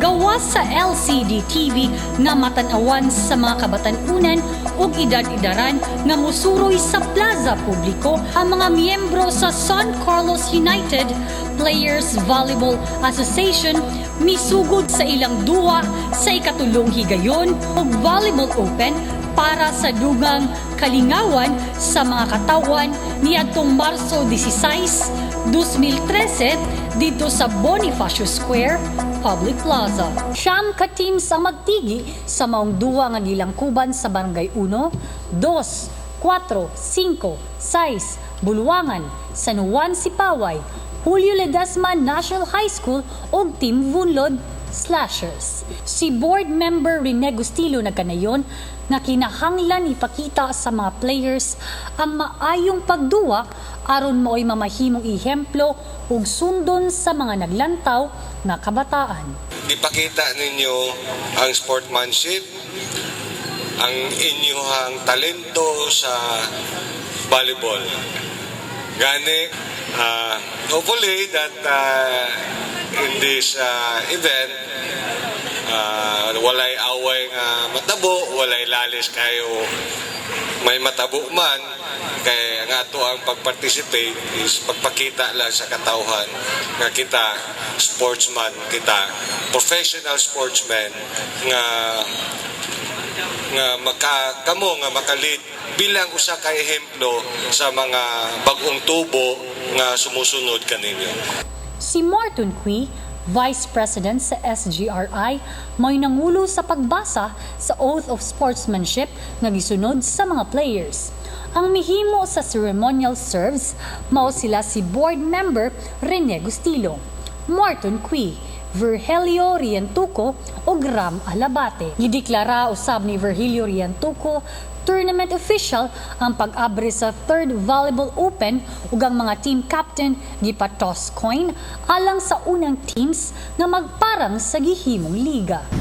gawa sa LCD TV nga matanawan sa mga kabatanunan ug edad-edaran nga musuroy sa plaza publiko ang mga miyembro sa San Carlos United Players Volleyball Association misugod sa ilang duwa sa ikatulong higayon ug Volleyball Open para sa dugang kalingawan sa mga katawan niadtong Marso 16, 2013 dito sa Bonifacio Square, Public Plaza. Siyam ka teams ang magtigi sa maong duwa nga gilangkuban sa Barangay 1, 2, 4, 5, 6, Bulwangan, San Juan Sipaway, Julio Ledesma National High School ug Team Vunlod Slashers. Si board member Rene Gustilo nagkanayon nga kinahanglan ipakita sa mga players ang maayong pagduwa aron mao'y mamahimong ihemplo ug sundon sa mga naglantaw nga kabataan. ipakita ninyo ang sportsmanship, ang inyong talento sa volleyball. Gani, uh, hopefully that uh, this uh, event, uh, walay away nga matabo, walay lalis kayo may matabo man, kay nga ato ang pag-participate is pagpakita lang sa katauhan nga kita sportsman kita professional sportsman nga nga maka kamo nga makalit bilang usa ka ehemplo sa mga bagong tubo nga sumusunod kaninyo. Si Martin Cui, Vice President sa SGRI, may nangulo sa pagbasa sa Oath of Sportsmanship na gisunod sa mga players. Ang mihimo sa ceremonial serves mao sila si board member Rene Gustilo, Martin Cui, Virgilio Rientuco o Gram Alabate. Gideklara usab ni Virgilio Rientuco tournament official ang pag-abre sa third volleyball open ug ang mga team captain gipatos coin alang sa unang teams nga magparang sa gihimong liga.